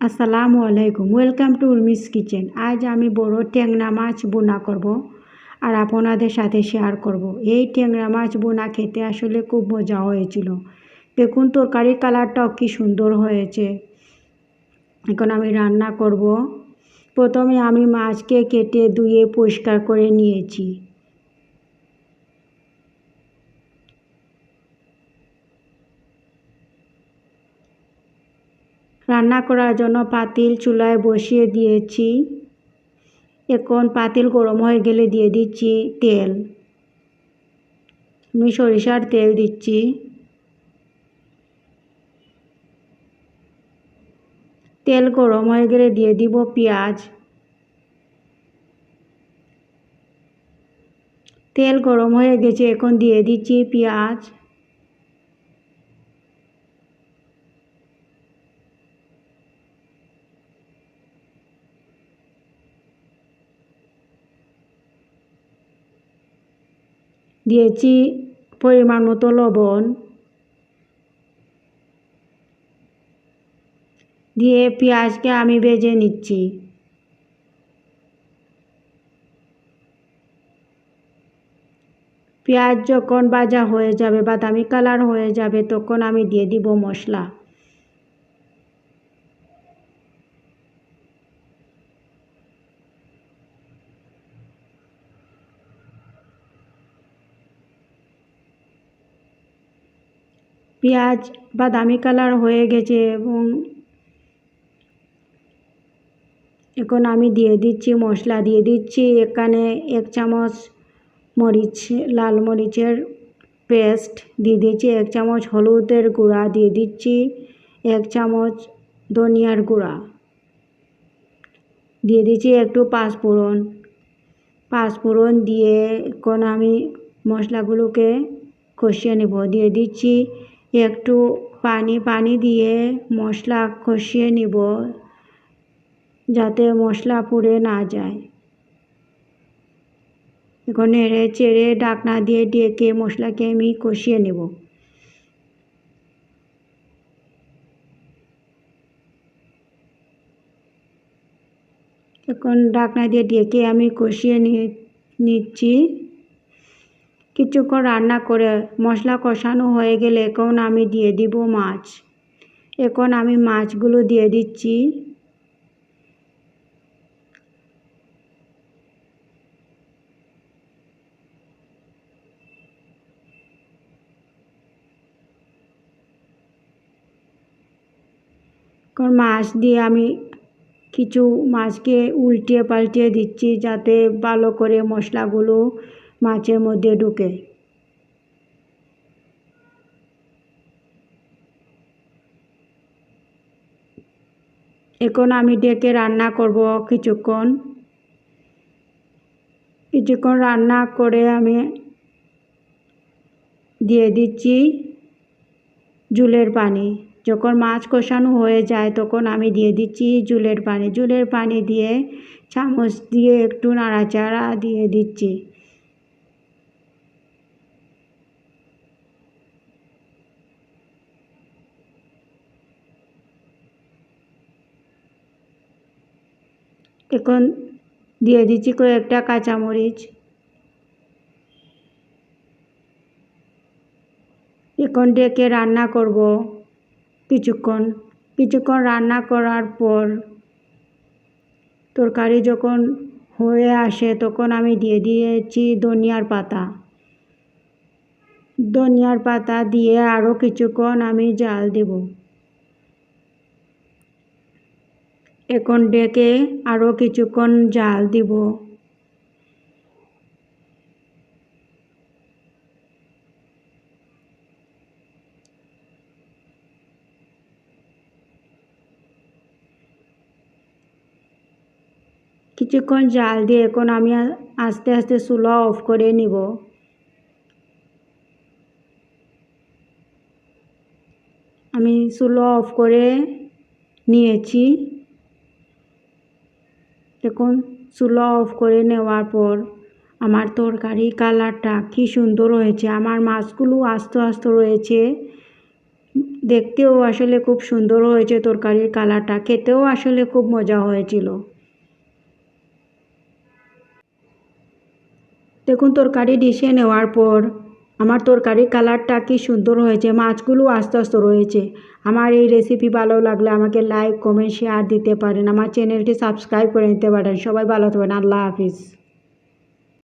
আসসালামু আলাইকুম। Welcome to Urmi's kitchen আজ আমি বড় ট্যাংরা মাছ বোনা করব আর আপনাদের সাথে শেয়ার করব। এই ট্যাংরা মাছ বোনা খেতে আসলে খুব মজা হয়েছিল। দেখুন, তরকারির কালারটাও কি সুন্দর হয়েছে। এখন আমি রান্না করব। প্রথমে আমি মাছকে কেটে ধুয়ে পরিষ্কার করে নিয়েছি। রান্না করার জন্য পাতিল চুলায় বসিয়ে দিয়েছি। এখন পাতিল গরম হয়ে গেলে দিয়ে দিচ্ছি তেল। আমি সরিষার তেল দিচ্ছি। তেল গরম হয়ে গেলে দিয়ে দিব পেঁয়াজ। তেল গরম হয়ে গেছে, এখন দিয়ে দিচ্ছি পেঁয়াজ। দিয়েছি পরিমাণ মতো লবণ। দিয়ে পেঁয়াজকে আমি ভেজে নিচ্ছি। পেঁয়াজ যখন ভাজা হয়ে যাবে, বাদামি কালার হয়ে যাবে, তখন আমি দিয়ে দিব মশলা। পেঁয়াজ বাদামি কালার হয়ে গেছে এবং এখন আমি দিয়ে দিচ্ছি, মশলা দিয়ে দিচ্ছি। এখানে এক চামচ মরিচ, লাল মরিচের পেস্ট দিয়ে দিচ্ছি, এক চামচ হলুদের গুঁড়া দিয়ে দিচ্ছি, এক চামচ ধনিয়ার গুঁড়া দিয়ে দিচ্ছি, একটু পাঁচফোড়ন। পাঁচফোড়ন দিয়ে এখন আমি মশলাগুলোকে কষিয়ে নেব। দিয়ে দিচ্ছি একটু পানি পানি দিয়ে মশলা কষিয়ে নিব যাতে মশলা পুড়ে না যায়। এখন নেড়ে চেড়ে ডাকনা দিয়ে ডেকে মশলাকে আমি কষিয়ে নেব। এখন ডাকনা দিয়ে ডেকে আমি কষিয়ে নিচ্ছি। কিছুক্ষণ রান্না করে মশলা কষানো হয়ে গেলে এখন আমি দিয়ে দিব মাছ। এখন আমি মাছগুলো দিয়ে দিচ্ছি। এখন মাছ দিয়ে আমি কিছু মাছকে উল্টিয়ে পাল্টিয়ে দিচ্ছি যাতে ভালো করে মশলাগুলো মাছের মধ্যে ঢুকে। এখন আমি ডেকে রান্না করব কিছুক্ষণ। কিছুক্ষণ রান্না করে আমি দিয়ে দিচ্ছি জুলের পানি। যখন মাছ কষানো হয়ে যায় তখন আমি দিয়ে দিচ্ছি জুলের পানি। জুলের পানি দিয়ে চামচ দিয়ে একটু নাড়াচাড়া দিয়ে দিচ্ছি। এখন দিয়ে দিচ্ছি কয়েকটা কাঁচামরিচ। এখন ডেকে রান্না করব কিছুক্ষণ। কিছুক্ষণ রান্না করার পর তরকারি যখন হয়ে আসে তখন আমি দিয়ে দিয়েছি ধনিয়ার পাতা। ধনিয়ার পাতা দিয়ে আরও কিছুক্ষণ আমি জাল দেব। এখন ডেকে আরও কিছুক্ষণ জাল দিব। কিছুক্ষণ জাল দিয়ে এখন আমি আস্তে আস্তে চুলা অফ করে নিব। আমি চুলো অফ করে নিয়েছি। দেখুন চুলো অফ করে নেওয়ার পর আমার তরকারি কালারটা কি সুন্দর হয়েছে। আমার মাছগুলো আস্ত আস্ত রয়েছে। দেখতেও আসলে খুব সুন্দর হয়েছে তরকারির কালারটা। খেতেও আসলে খুব মজা হয়েছিল। দেখুন, তরকারি ডিশে নেওয়ার পর আমার তরকারির কালারটা কি সুন্দর হয়েছে, মাছগুলো আস্তে আস্তে রয়েছে। আমার এই রেসিপি ভালো লাগলে আমাকে লাইক কমেন্ট শেয়ার দিতে পারেন। আমার চ্যানেলটি সাবস্ক্রাইব করে নিতে পারেন। সবাই ভালো থাকবেন। আল্লাহ হাফিজ।